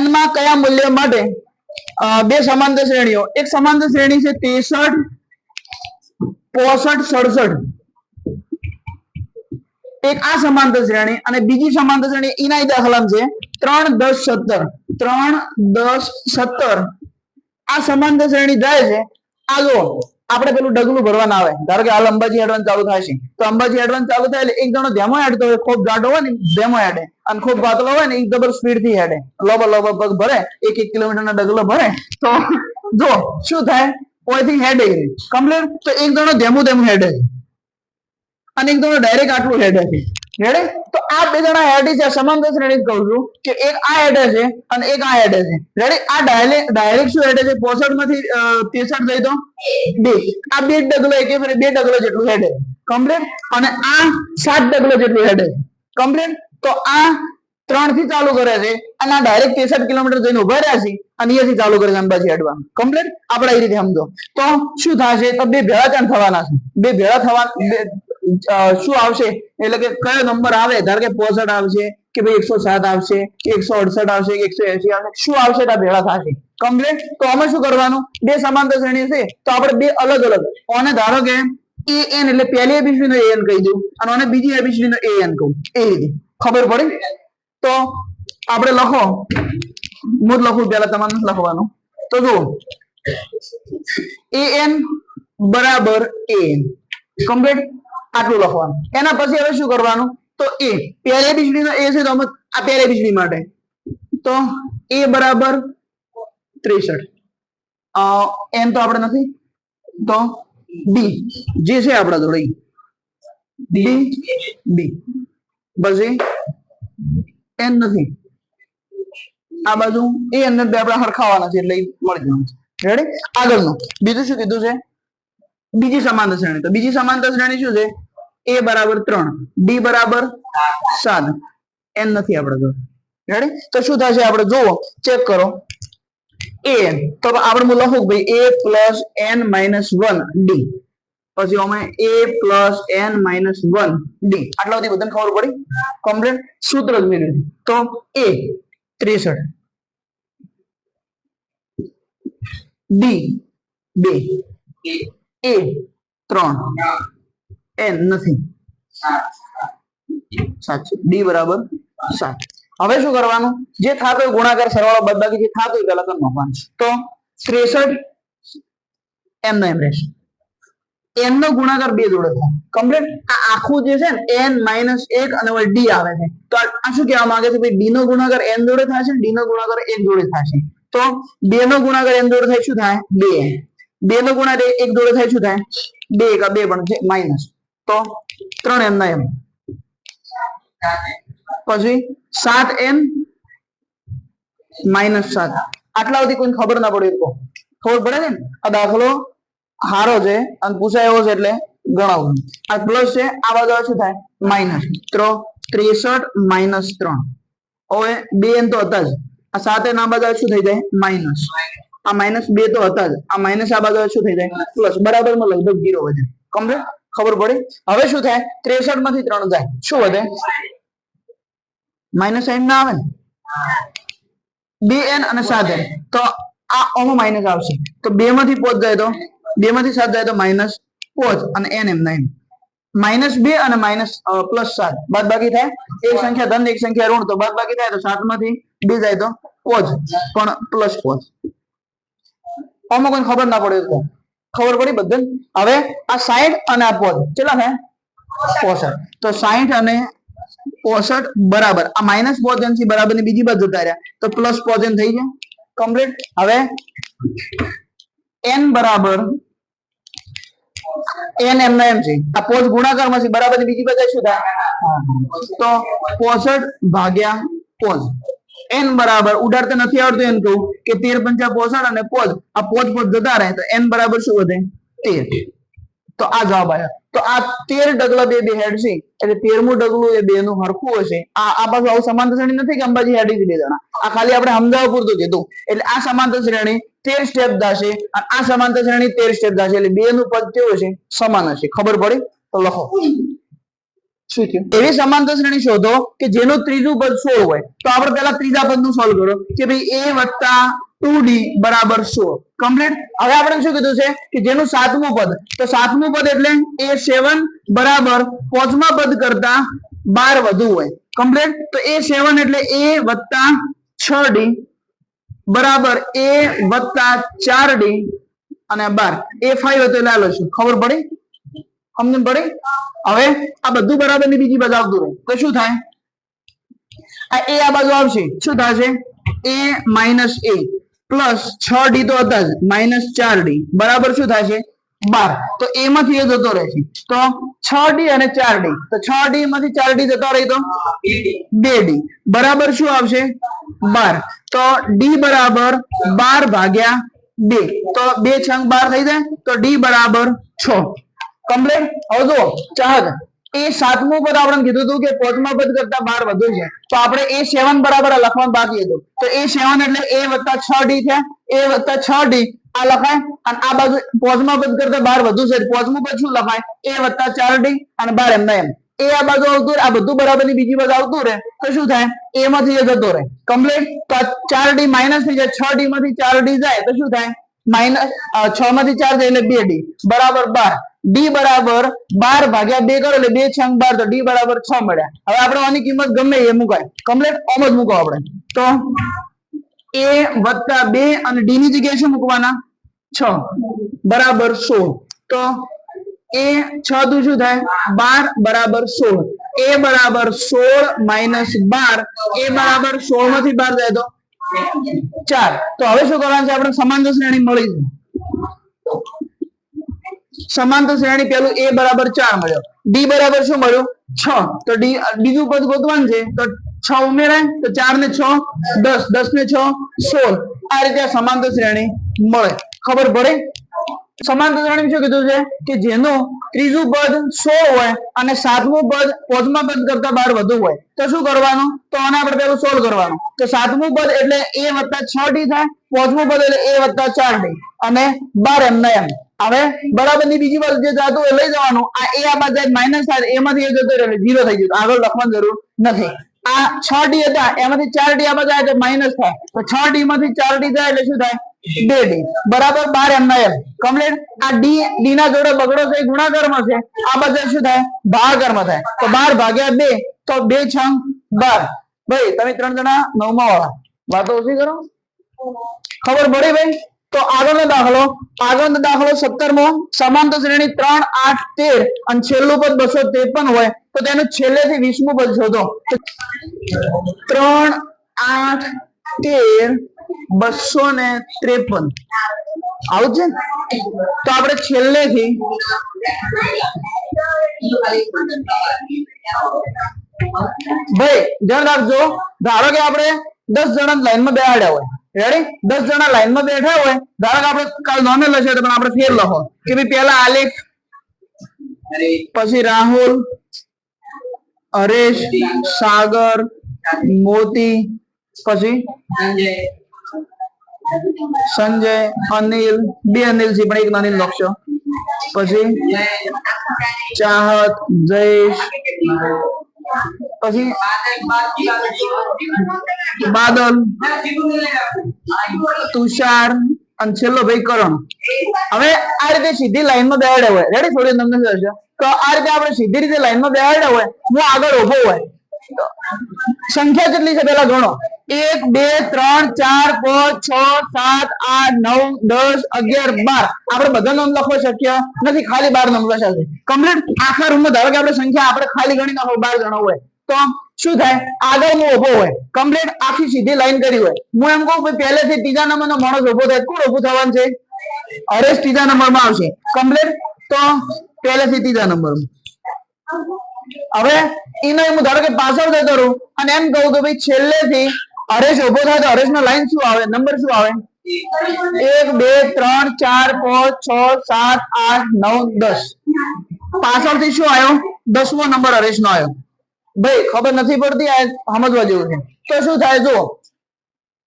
n માં કયા મૂલ્ય માટે બે સમાંતર શ્રેણીઓ. એક સમાંતર શ્રેણી છે ત્રેસઠ, પોસઠ, સડસઠ. એક આ સમાંતર શ્રેણી અને બીજી સમાંતર શ્રેણી એના દાખલામ છે ત્રણ, દસ, સત્તર. ત્રણ, દસ, સત્તર. આ સમાંતર શ્રેણી જાય છે. આ જો આપણે પેલું ડગલું ભરવાના આવે. ધારો કે હાલ અંબાજી હેડવાન ચાલુ થાય છે. તો અંબાજી હેડવાન ચાલુ થાય એટલે એક જણો ધેમો હેડતો હોય. ખૂબ ગાઢો હોય ને ધેમો હેડે અને ખૂબ પાતળો હોય ને એક ડબલ સ્પીડથી હેડે લોબો લોબો પગ ભરે. એક એક કિલોમીટર ના ડગલો ભરે. તો જો, શું થાય? ઓયથી હેડે કમ્પ્લીટ તો એક જણો ધેમું ધેમું હેડે અને એક જણો ડાયરેક્ટ આટલું હેડે હેડે તો આ બે જણા હેડી છે. સમાંતર શ્રેણી કહું છું કે એક આ હેડે છે અને એક આ હેડે છે. રેડી આ ડાયરેક્ટ શું હેડે છે? પોસઠમાંથી તેસઠ થઈ તો? બે. આ બે ડગલો એક બે ડગલો જેટલું હેડે કમ્પ્લીટ અને આ સાત ડગલો જેટલું હેડે કમ્પ્લીટ તો આ ત્રણથી ચાલુ કરે છે અને આ ડાયરેક્ટ તેસઠ કિલોમીટર જઈને ઊભા રહ્યા છે અને અહીંયાથી ચાલુ કરે છે અંબાજી હેડવા કમ્પ્લીટ આપણે એ રીતે સમજો. તો શું થશે? તો બે ભેળા ત્રણ થવાના છે. બે ભેળા થવા શું આવશે? એટલે કે કયો નંબર આવે? ધારો કે પોસઠ આવશે, કે ભાઈ એકસો સાત આવશે, કે એકસો અડસઠ આવશે, કે એકસો એસી આવશે, શું આવશે? ત્યાં ભેળા થશે. કમ્પ્લીટ? તો આમાં શું કરવાનું? બે સમાંતર શ્રેણી છે તો આપણે બે અલગ અલગ. અને ધારો કે એ એન એટલે પહેલી એબીસી નો એન કહી દઉં, અને આને બીજી એબીસી નો એ એન કહું. એ રીતે. ખબર પડી? તો આપણે લખો. હું લખું, પહેલા તમારે લખવાનું. તો જુઓ. એ એન બરાબર એ કમ્પ્લીટ? આટલું લખવાનું. એના પછી હવે શું કરવાનું? તો એ, પહેલી બીજળી એ છે તો આ પહેલી વીજળી માટે. તો એ બરાબર ત્રેસઠ. એમ તો આપણે નથી. તો બી જે છે આપણા જોડે. બી બી પછી એન નથી. આ બાજુ એ અંદર બે આપણે હરખાવાના છે એટલે મળી જવાનું રેડી આગળનું. બીજું શું કીધું છે? બીજી સમાંતર શ્રેણી. તો બીજી સમાંતર શ્રેણી શું છે? એ બરાબર ત્રણ. ડી બરાબર સાત. એન નથી આપણે રેડી તો શું થશે આપણે? જુઓ ચેક કરો. એ તો આપણે હું લખું ભાઈ a plus n minus one d પછી અમે a plus n minus one d આટલા બધી બધાને ખબર પડી? કમ્પ્લીટ સૂત્ર જ મેળવ્યું તો એ ત્રેસઠ. ડી બે. એ ત્રણ. એન નથી. સાચું. ડી બરાબર સાત. હવે શું કરવાનું? જે થતો હોય ગુણાકાર સરવાળો બાદબાકી જે થતો હોય પેલા તો નાખવાનું તો ત્રેસઠ એમ નો એમ રહેશે એન નો ગુણાકાર બે જોડે થાય. કમ્પ્લીટ? આ આખું જે છે ને, એન માઇનસ એક અને ડી આવે છે. તો આ શું કહેવા માંગે છે? ભાઈ, ડી નો ગુણાકાર એન જોડે થશે ડી નો ગુણાકાર એક જોડે થશે તો બે નો ગુણાકાર એન જોડે થાય શું થાય? બે. બે નો ગુણાકાર એક જોડે થાય શું થાય? બે એકા બે પણ માઇનસ તો ત્રણ એમ ના એમ. પછી સાત એમ માઇનસ સાત. આટલા સુધી કોઈને ખબર ના પડે ખબર પડે ને? આ દાખલો હારો છે અને પૂછાય એવો છે એટલે ગણાવું. આ પ્લસ છે, આ બાજુ શું થાય? માઇનસ ત્રણ ત્રેસઠ માઇનસ ત્રણ. હવે બે એમ તો હતા જ. આ સાત એમ આ બાજુ શું થઈ જાય? માઇનસ આ માઇનસ બે તો હતા જ. આ માઇનસ આ બાજુ શું થઈ જાય? પ્લસ બરાબરમાં લગભગ જીરો વધે. કમ્પ્લીટ ખબર પડી? હવે શું થાય? ત્રેસઠમાંથી ત્રણ જાય. શું વધે? માઇનસ સાઈન ના આવે ને? બે એન અને સાત એન તો આ ઓમાં માઇનસ આવશે. તો બે માંથી પોચ જાય તો? બે માંથી સાત જાય તો માઇનસ પોચ અને એન એમ નાઇન માઇનસ બે અને માઇનસ પ્લસ સાત. બાદ બાકી થાય? એક સંખ્યા ધન, એક સંખ્યા ઋણ. તો બાદ બાકી થાય તો સાતમાંથી બે જાય તો પોચ પણ પ્લસ પોચ આમાં કોઈ ખબર ના પડે ખબર પડી બધે હવે આ સાઈઠ અને આ પોચ ચેલા થાય? પોસઠ. તો સાઈઠ અને પોસઠ બરાબર. આ માઇનસ પોજનથી બરાબરની બીજી બાજુ જતા તો પ્લસ પોજન થઈ જાય કમ્પ્લીટ હવે એન બરાબર એન એમ ના એમ છે. આ પોજ ગુણાકાર છે. બરાબર બીજી બાજુ શું થાય? તો પોસઠ ભાગ્યા પોચ n બરાબર ઉડાડતા નથી આવડતું એમ કહું કે તેર પંચા પોસઠ અને પોચ આ પોચ પોચ જતા રહે તો એન બરાબર શું વધે? તેર. તો આ જવાબ આવ્યો તો આ તેર ડગલા બે બે હેડ છે. એટલે તેરમું ડગલું એ બે નું હરખું હશે. આ આ પાછું આવું સમાંતર શ્રેણી નથી કે અંબાજી હેડી બે જણા. આ ખાલી આપણે સમજાવવા પૂરતું કીધું. એટલે આ સમાંતર શ્રેણી તેર સ્ટેપ દાશે અને આ સમાંતર શ્રેણી તેર સ્ટેપ દાશે એટલે બે નું પદ કેવું હશે? સમાન હશે. ખબર પડી? તો લખો. શું થયું? એવી સમાંતર શ્રેણી શોધો કે જેનું ત્રીજું પદ સોળ હોય. તો આપણે પહેલા ત્રીજા પદનું સોલ્વ કરો કે ભાઈ એ વત્તા ટુ ડી બરાબર સોળ. કમ્પ્લીટ હવે આપણે શું કીધું છે? કે જેનું સાતમું પદ, તો સાતમું પદ એટલે એ સેવન બરાબર પાંચમા પદ કરતા બાર વધુ હોય. કમ્પ્લીટ તો એ સેવન એટલે એ વત્તા છ ડી બરાબર એ વત્તા ચાર ડી અને બાર. એ ફાઈવ હતો એટલે આ લઈશું. ખબર પડી? સમજણ પડી હવે આ બધું બરાબરની બીજી બાજુ આવતું રહે. તો શું થાય? આ એ આ બાજુ આવશે. શું થશે? એ માઇનસ એ પ્લસ છ ડી તો હતા જ. માઇનસ ચાર ડી. બરાબર શું થશે? બાર. તો એ માંથી એ જતો રહેશે. તો છ ડી અને ચાર ડી. તો છ ડી માંથી ચાર ડી જતો રહી તો? બે ડી. બરાબર શું આવશે? બાર. તો ડી બરાબર બાર ભાગ્યા બે. તો બે છંગ બાર થઈ જાય? તો ડી બરાબર છ. કમ્પ્લીટ હવે જુઓ, ચાહક, એ સાતમું પદ આપણે કીધું હતું કે પાંચમા પદ કરતા બાર વધુ છે. તો આપણે એ સેવન બરાબર લખવાનું બાકી હતું. તો એ સેવન એટલે એ વત્તા છ ડી છે. એ વત્તા છ ડી, આ લખાય. અને આ બાજુ પોચમા પદ કરતા બાર વધુ છે. પોચમું પદ શું લખાય? એ વત્તા ચાર ડી અને બાર એમના એમ. એ આ બાજુ આવતું આ બધું બરાબરની બીજી બાજુ આવતું રહે, તો શું થાય? એ માંથી એ જતો રહે. કમ્પ્લીટ તો ચાર ડી માઇનસ થઈ જાય. છ ડી માંથી ચાર ડી જાય, તો શું થાય? માઇનસ છ માંથી ચાર જાય એટલે બે ડી. બરાબર બાર. ડી બરાબર બાર ભાગ્યા બે કરો એટલે બે છંગ બાર. તો ડી બરાબર છ મળ્યા. હવે આપણે આની કિંમત ગમે એ મુકાય. કમ્પ્લેટ? ઓમ જ મૂકો આપણે. તો એ વત્તા બે અને ડી ની જગ્યાએ શું મૂકવાના? છ. બરાબર સોળ. તો એ છ દુ શું થાય? બાર બરાબર સોળ. એ બરાબર સોળ માઇનસ બાર. એ બરાબર સોળમાંથી બાર જાય તો? ચાર તો હવે શું કરવાનું છે? આપણે સમાંતર શ્રેણી મળી સમાંતર શ્રેણી પેલું એ બરાબર ચાર મળ્યો. ડી બરાબર શું મળ્યું? છ. તો ડી, બીજું પદ ગોતવાનું છે? તો છ ઉમેરાય. તો ચાર ને છ, દસ. દસ ને છ, સોળ. આ રીતે સમાંતર શ્રેણી મળે. ખબર પડે? સમાંતર શ્રેણી શું કીધું છે? કે જેનું ત્રીજું પદ સોળ હોય અને સાતમું પદ પોચમા પદ કરતા બાર વધુ હોય. તો શું કરવાનું? તો આને આપણે પેલું સોલ્વ કરવાનું. તો સાતમું પદ એટલે એ વત્તા છ ડી થાય પોચમું પદ એટલે એ વત્તા ચાર ડી. અને બાર એમ ને એમ. હવે બરાબરની બીજી બાજુ જે જાતું એ લઈ જવાનું. આ એ આ બાજુ માઇનસ થાય એમાંથી એ જતો રહે જીરો થઈ જતો આગળ લખવાની જરૂર નથી. આ છ ડી હતા, એમાંથી ચાર ડી આ બાજુ આવે માઇનસ થાય. તો છ ડી માંથી ચાર ડી જાય એટલે શું થાય? બરાબર? બાર એમના એમ. કમ્પ્લીટ આ ડી ડી ના જોડે બગડો છે ગુણાકારમાં છે. આ બધા શું થાય? ભાગાકારમાં થાય. તો બાર ભાગ્યા બે, તો બે છ બાર. ભાઈ, તમે ત્રણ જણા નવમા વાળા વાતો ઓછી કરો? ખબર પડી ભાઈ? તો આગળનો દાખલો. આગળનો દાખલો સત્તરમો. સમાંતર શ્રેણી ત્રણ, આઠ, તેર અને છેલ્લું પદ બસો ત્રેપન હોય, તો તેનું છેલ્લેથી વીસમું પદ શોધો. ત્રણ, આઠ તેર, બસો ને ત્રેપન. આવું તો આપણે છેલ્લેથી ભાઈ, ધ્યાન રાખજો. ધારો કે આપણે દસ જણા લાઈનમાં બેહાડ્યા હોય. રેડી દસ જણા લાઈનમાં બેઠા હોય, ધારો કે આપણે કાલ નોમે લખે તો પણ આપણે ફેર લખો. કે ભાઈ પેલા આલેખ, પછી રાહુલ, હરેશ, સાગર, મોતી પછી? સંજય. અનિલ બે અનિલ છે પણ એક અનિલ લખશો પછી? ચાહત જયેશ. પછી? બાદલ તુષાર અને છેલ્લો ભાઈ કરણ. હવે આ રીતે સીધી લાઈનમાં બેહાડ્યા હોય. રેડી થોડી તમને સમજાવશે તો આ રીતે આપણે સીધી રીતે લાઈનમાં બેહાડ્યા હોય હું આગળ ઊભો હોય. સંખ્યા કેટલી છે પેલા ગણો? એક, બે, ત્રણ, ચાર, પાંચ, છ, સાત, આઠ, નવ, દસ, અગિયાર, બાર. આપણે બધા નોંધ લખવા શક્ય નથી, ખાલી બાર નામ લખાશે કમ્પ્લીટ આખા રૂમમાં ધારો કે આપણે સંખ્યા આપણે ખાલી ગણી નાખો, બાર જણા હોય. તો શું થાય? આગળ હું ઊભો હોય. કમ્પ્લીટ આખી સીધી લાઈન કરી હોય. હું એમ કહું પહેલેથી ત્રીજા નંબરનો માણસ ઊભો થાય, કોણ ઉભું થવાનું છે? હરેશ ત્રીજા નંબરમાં આવશે. કમ્પ્લીટ તો પહેલેથી ત્રીજા નંબરમાં. હવે એને હું ધારો કે પાછળ જતો રહું અને એમ કહું કે ભાઈ છેલ્લેથી હરેશ ઊભો થાય તો હરેશ નો લાઈન શું આવે? નંબર શું આવે? એક, બે, ત્રણ, ચાર, પાંચ, છ, સાત, આઠ, નવ, દસ. પાછળથી શું આવ્યો? દસમો નંબર હરેશ નો આવ્યો. ભાઈ, ખબર નથી પડતી આ સમજવા જેવું છે. તો શું થાય? જો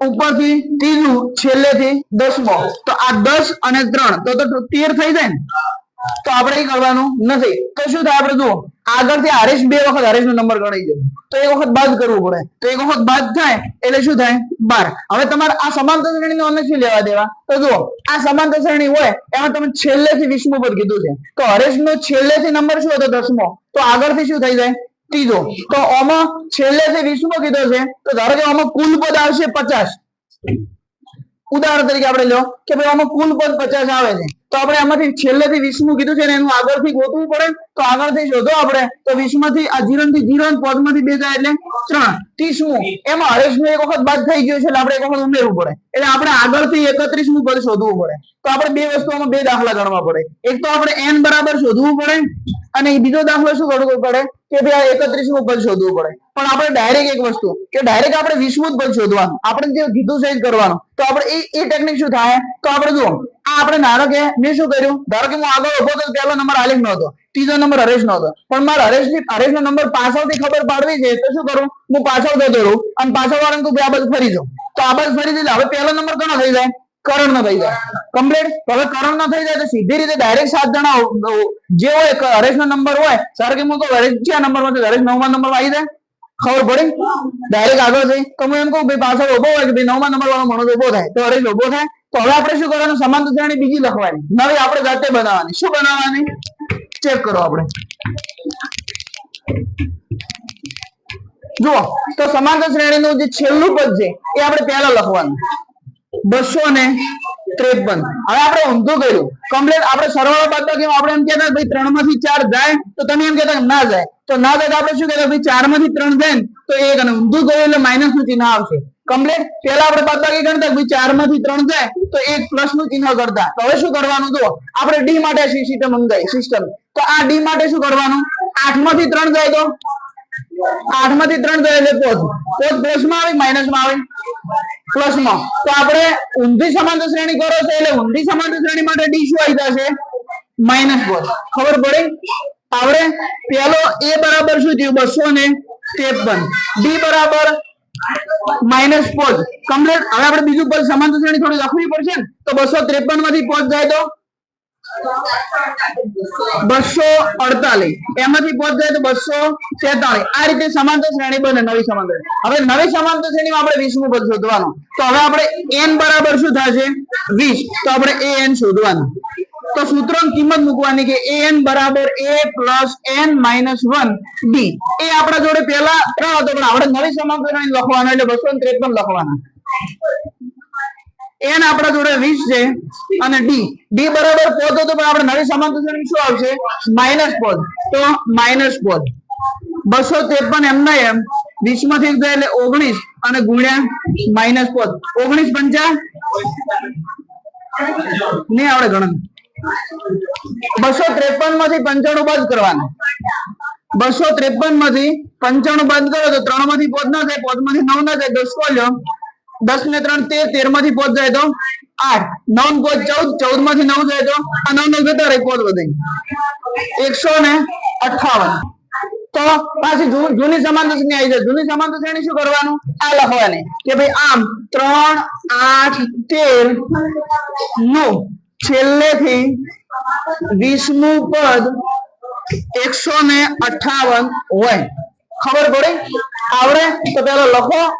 ઉપરથી ત્રીજું, છેલ્લેથી દસમો. તો આ દસ અને ત્રણ, તો તો તેર થઈ જાય ને. તો આપણે એ કરવાનું નથી. તો શું થાય? આપણે જુઓ. આગળથી હરેશ બે વખત હરેશ નો નંબર ગણાઈ ગયો. તો એક વખત બાદ કરવું પડે. તો એક વખત બાદ થાય એટલે શું થાય? બાર. હવે તમારે આ સમાંતર શ્રેણી નો નથી લેવા દેવા? તો જુઓ, આ સમાંતર શ્રેણી હોય એમાં તમે છેલ્લેથી વિષ્ણુ પદ કીધું છે. તો હરેશ નો છેલ્લેથી નંબર શું હતો દસમો? તો આગળથી શું થઈ જાય? ત્રીજો. તો આમાં છેલ્લેથી વિષ્ણુ કીધો છે. તો ધારો કે આમાં કુલ પદ આવશે પચાસ. ઉદાહરણ તરીકે આપણે લો કે ભાઈ આમાં કુલ પદ પચાસ આવે છે. તો આપણે આમાંથી છેલ્લેથી વિષ્ણુ કીધું છે એનું આગળથી ગોતવું પડે. તો આગળથી શોધો આપણે. તો વીસમાંથી આ જીરણથી જીરો પદમાંથી બે જાય એટલે ત્રણ. ત્રીસમું. એમાં હરેશનું એક વખત બાદ થઈ ગયું છે એટલે આપણે એક વખત ઉમેરવું પડે. એટલે આપણે આગળથી એકત્રીસમું પદ શોધવું પડે. તો આપણે બે વસ્તુઓમાં બે દાખલા ગણવા પડે. એક તો આપણે એન બરાબર શોધવું પડે અને બીજો દાખલો શું કરવો પડે? કે ભાઈ આ એકત્રીસમું પદ શોધવું પડે. પણ આપણે ડાયરેક્ટ એક વસ્તુ, કે ડાયરેક્ટ આપણે વીસમું જ પદ શોધવાનું. આપણે જે કીધું છે કરવાનું. તો આપણે એ ટેકનિક શું થાય? તો આપણે જુઓ, આ આપણે ધારો કે મેં શું કર્યું? ધારો કે હું આગળ ઊભો તો પહેલો નંબર આલિફ નો હતો ત્રીજો નંબર હરેશ નો પણ મારે હરેશની હરેશ નો નંબર પાછળથી ખબર પાડવી છે, તો શું કરું? હું પાછળ જતો રહું અને પાછળ વાળાને તું આ બાજુ ફરી જાઉં તો આ બાજુ ફરી જાય હવે પહેલો નંબર કોનો થઈ જાય? કરણ નો થઈ જાય. કમ્પ્લીટ હવે કરણ નો થઈ જાય તો સીધી રીતે ડાયરેક્ટ સાત જણા જે હોય હરેશ નો નંબર હોય સર કે હું તો હરેશ, કયા નંબરમાં હરેશ નવમા નંબર આવી જાય? ખબર પડી? ડાયરેક્ટ આગળ જઈ. તો હું એમ કહું, ભાઈ, પાછળ ઊભો હોય કે ભાઈ, નવમા નંબર વાળો માણસ ઊભો થાય. તો અરેજ ઊભો થાય. તો હવે આપણે શું કરવાનું? સમાંતર શ્રેણી બીજી લખવાની. નવી આપણે જાતે બનાવવાની. શું બનાવવાની? ચેક કરો આપણે. જુઓ. તો સમાંતર શ્રેણીનું જે છેલ્લું પદ છે, એ આપણે પહેલા લખવાનું. બસો ને ત્રેપન. હવે આપણે ઊંધું કર્યું. કમ્પ્લેટ આપણે સરવાળો બાદ આપણે એમ કહેતા ભાઈ ત્રણમાંથી ચાર જાય, તો તમે એમ કહેતા ના જાય. તો ના જાય આપણે શું કહેતા ચારમાંથી ત્રણ જાય તો એક અને ઊંધું ગયું એટલે માઇનસનું ચિહ્ન આવશે. કમ્પ્લીટ પેલા આપણે બાદબાકી ગણતા ચારમાંથી ત્રણ જાય તો એક પ્લસનું ચિહ્ન કરતા. તો હવે શું કરવાનું જુઓ? આપણે ડી માટે સિસ્ટમ મંગાઈ? સિસ્ટમ તો આ ડી માટે શું કરવાનું? આઠમાંથી ત્રણ જાય તો? આઠમાંથી ત્રણ જાય એટલે પોચ પોચ પ્લસમાં આવે માઇનસમાં આવે? પ્લસમાં. તો આપણે ઊંધી સમાંતર શ્રેણી કરો છો એટલે ઊંધી સમાંતર શ્રેણી માટે ડી શું આવી જશે? માઇનસ પોચ ખબર પડી? આપણે પેલો એ બરાબર શું થયું? બસો ને ત્રેપન. ડી બરાબર માઇનસ પોચ. કમ્પ્લેટ હવે આપણે બીજું પદ સમાંતર શ્રેણી થોડી લખવી પડશે તો બસો ત્રેપનમાંથી પોચ જાય તો? બસો અડતાલીસ. એમાંથી પહોંચ જાય તો બસો તેતાલીસ આ રીતે સમાંતર શ્રેણી બને, નવી સમાંતર હવે નવી સમાંતર શ્રેણીમાં આપણે વીસમું પદ શોધવાનું. તો હવે આપણે એન બરાબર શું થશે? વીસ. તો આપણે એ એન શોધવાનું. તો સૂત્રોની કિંમત મૂકવાની કે an બરાબર a માઇનસ વન ડી એ આપણા જોડે પહેલા ત્રણ હતો, પણ આપણે નવી સમાંતર લખવાનો એટલે બસો ત્રેપન લખવાના. n આપણા જોડે 20 છે અને d. d બરાબર પોત હતો, પણ આપણે નવી સમાંતર શું આવશે? માઇનસ પોત તો માઇનસ બસો ત્રેપન એમના એમ. વીસમાંથી એક એટલે ઓગણીસ અને ગુણ્યા માઇનસ પોત ઓગણીસ પંચા? નહીં આવડે ગણન બસો ત્રેપનમાંથી પંચાણું બાદ કરવાના. બસો ત્રેપનમાંથી પંચાણું બાદ કરો તો ત્રણમાંથી પોત ના થાય, પોતમાંથી નવ ના થાય, દસ લ્યો દસ ને ત્રણ તેર તેરમાંથી પોત જાય તો આઠ. નવ પોત ચૌદ ચૌદમાંથી નવ જાય તો આ નવ નવ જતા રહે, પોત વધે. એકસો ને અઠાવન. તો પાછી જૂની સમાંતર શ્રેણી આવી જાય. જૂની સમાંતર શ્રેણી શું કરવાનું? આ લખવાની કે ભાઈ આમ ત્રણ, આઠ, તેરનું છેલ્લેથી વીસમું પદ એકસો ને અઠાવન હોય. ખબર પડી? આવડે? તો પેલો લખો.